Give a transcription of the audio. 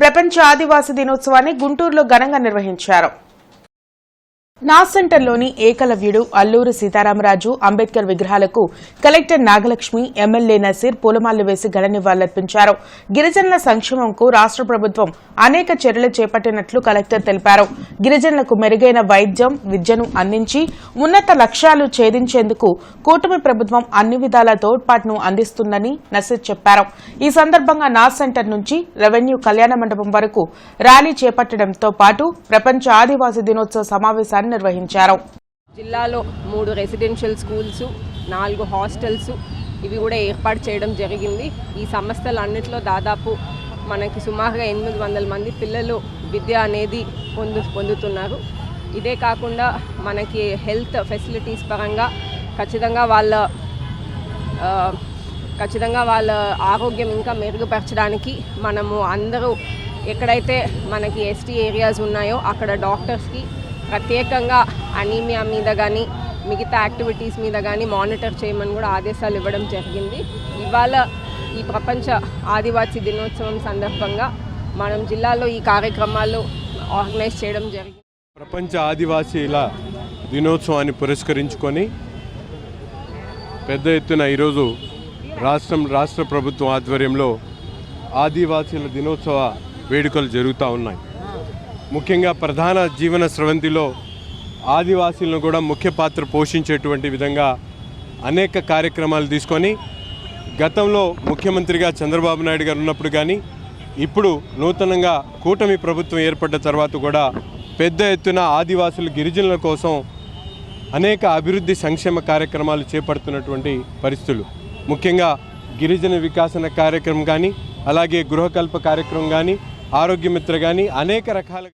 ప్రపంచ ఆదివాసీ దినోత్సవాన్ని గుంటూరులో ఘనంగా నిర్వహించారు. నా సెంటర్లోని ఏకలవ్యుడు అల్లూరు సీతారామరాజు అంబేద్కర్ విగ్రహాలకు కలెక్టర్ నాగలక్ష్మి ఎమ్మెల్యే నసీర్ పూలమాలలు వేసి ఘన నివాళులర్పించారు గిరిజనుల సంక్షేమంకు రాష్ట ప్రభుత్వం అనేక చర్యలు చేపట్టినట్లు కలెక్టర్ తెలిపారు. గిరిజనులకు మెరుగైన వైద్యం విద్యను అందించి ఉన్నత లక్ష్యాలు ఛేదించేందుకు కూటమి ప్రభుత్వం అన్ని విధాల తోడ్పాటును అందిస్తుందని నసీర్ చెప్పారు. ఈ సందర్భంగా నా సెంటర్ నుంచి రెవెన్యూ కళ్యాణ మండపం వరకు ర్యాలీ చేపట్టడంతో పాటు ప్రపంచ ఆదివాసీ దినోత్సవ సమావేశాన్ని నిర్వహించారు. జిల్లాలో మూడు రెసిడెన్షియల్ స్కూల్స్ నాలుగు హాస్టల్స్ ఇవి కూడా ఏర్పాటు చేయడం జరిగింది. ఈ సంస్థలన్నింటిలో దాదాపు మనకి సుమారుగా ఎనిమిది వందల మంది పిల్లలు విద్య అనేది పొందు పొందుతున్నారు. ఇదే కాకుండా మనకి హెల్త్ ఫెసిలిటీస్ పరంగా ఖచ్చితంగా వాళ్ళ ఖచ్చితంగా వాళ్ళ ఆరోగ్యం ఇంకా మెరుగుపరచడానికి మనము అందరూ ఎక్కడైతే మనకి ఎస్టీ ఏరియాస్ ఉన్నాయో అక్కడ డాక్టర్స్కి ప్రత్యేకంగా అనీమియా మీద కానీ మిగతా యాక్టివిటీస్ మీద కానీ మానిటర్ చేయమని కూడా ఆదేశాలు ఇవ్వడం జరిగింది. ఇవాళ ఈ ప్రపంచ ఆదివాసీ దినోత్సవం సందర్భంగా మనం జిల్లాలో ఈ కార్యక్రమాలు ఆర్గనైజ్ చేయడం జరిగింది. ప్రపంచ ఆదివాసీల దినోత్సవాన్ని పురస్కరించుకొని పెద్ద ఎత్తున ఈరోజు రాష్ట్రం రాష్ట్ర ప్రభుత్వం ఆధ్వర్యంలో ఆదివాసీల దినోత్సవ వేడుకలు జరుగుతూ ఉన్నాయి. ముఖ్యంగా ప్రధాన జీవన స్రవంతిలో ఆదివాసీలను కూడా ముఖ్య పాత్ర పోషించేటువంటి విధంగా అనేక కార్యక్రమాలు తీసుకొని గతంలో ముఖ్యమంత్రిగా చంద్రబాబు నాయుడు గారు ఉన్నప్పుడు కానీ ఇప్పుడు నూతనంగా కూటమి ప్రభుత్వం ఏర్పడ్డ తర్వాత కూడా పెద్ద ఎత్తున ఆదివాసులు గిరిజనుల కోసం అనేక అభివృద్ధి సంక్షేమ కార్యక్రమాలు చేపడుతున్నటువంటి పరిస్థితులు. ముఖ్యంగా గిరిజన వికాసన కార్యక్రమం కానీ అలాగే గృహకల్ప కార్యక్రమం కానీ ఆరోగ్యమిత్ర కానీ అనేక రకాల